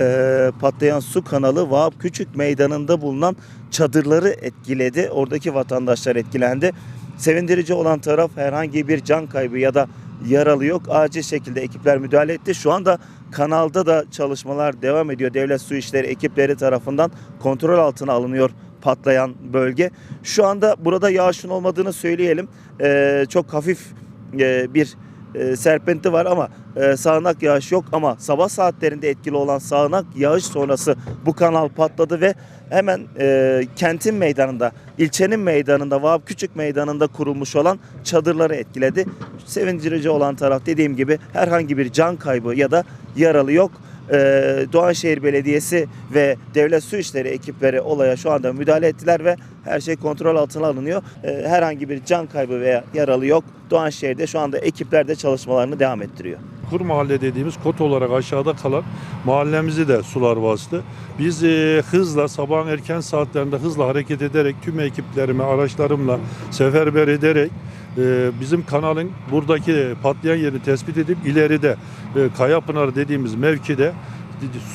e, patlayan su kanalı Vahap Küçük Meydanı'nda bulunan çadırları etkiledi. Oradaki vatandaşlar etkilendi. Sevindirici olan taraf herhangi bir can kaybı ya da yaralı yok. Acil şekilde ekipler müdahale etti. Şu anda kanalda da çalışmalar devam ediyor. Devlet Su İşleri ekipleri tarafından kontrol altına alınıyor patlayan bölge. Şu anda burada yağışın olmadığını söyleyelim. Ee, çok hafif e, bir e, serpinti var ama e, sağanak yağış yok ama sabah saatlerinde etkili olan sağanak yağış sonrası bu kanal patladı ve hemen e, kentin meydanında, ilçenin meydanında, Vahap Küçük Meydanı'nda kurulmuş olan çadırları etkiledi. Sevindirici olan taraf dediğim gibi herhangi bir can kaybı ya da yaralı yok. Ee, Doğanşehir Belediyesi ve Devlet Su İşleri ekipleri olaya şu anda müdahale ettiler ve her şey kontrol altına alınıyor. Ee, herhangi bir can kaybı veya yaralı yok. Doğanşehir'de şu anda ekipler de çalışmalarını devam ettiriyor. Kur mahalle dediğimiz kot olarak aşağıda kalan mahallemizi de sular bastı. Biz e, hızla sabahın erken saatlerinde hızla hareket ederek tüm ekiplerimi araçlarımla seferber ederek e, bizim kanalın buradaki patlayan yerini tespit edip ileride e, Kayapınar dediğimiz mevkide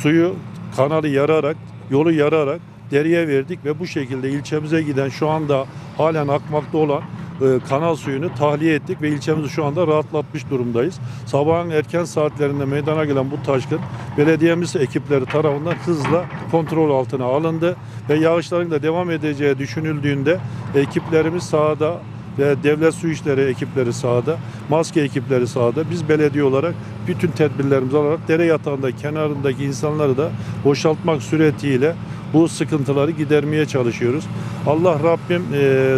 suyu kanalı yararak yolu yararak deriye verdik ve bu şekilde ilçemize giden şu anda halen akmakta olan e, kanal suyunu tahliye ettik ve ilçemizi şu anda rahatlatmış durumdayız. Sabahın erken saatlerinde meydana gelen bu taşkın belediyemiz ekipleri tarafından hızla kontrol altına alındı ve yağışların da devam edeceği düşünüldüğünde ekiplerimiz sahada ve devlet su işleri ekipleri sahada, maske ekipleri sahada. Biz belediye olarak bütün tedbirlerimizi alarak dere yatağında kenarındaki insanları da boşaltmak suretiyle bu sıkıntıları gidermeye çalışıyoruz. Allah Rabbim e,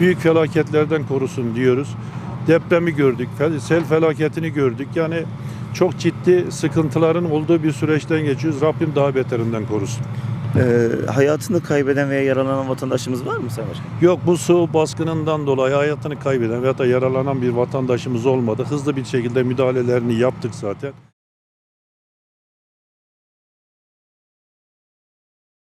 büyük felaketlerden korusun diyoruz. Depremi gördük, sel felaketini gördük. Yani çok ciddi sıkıntıların olduğu bir süreçten geçiyoruz. Rabbim daha beterinden korusun. Ee, hayatını kaybeden veya yaralanan vatandaşımız var mı Sayın Başkan? Yok bu su baskınından dolayı hayatını kaybeden veya da yaralanan bir vatandaşımız olmadı. Hızlı bir şekilde müdahalelerini yaptık zaten.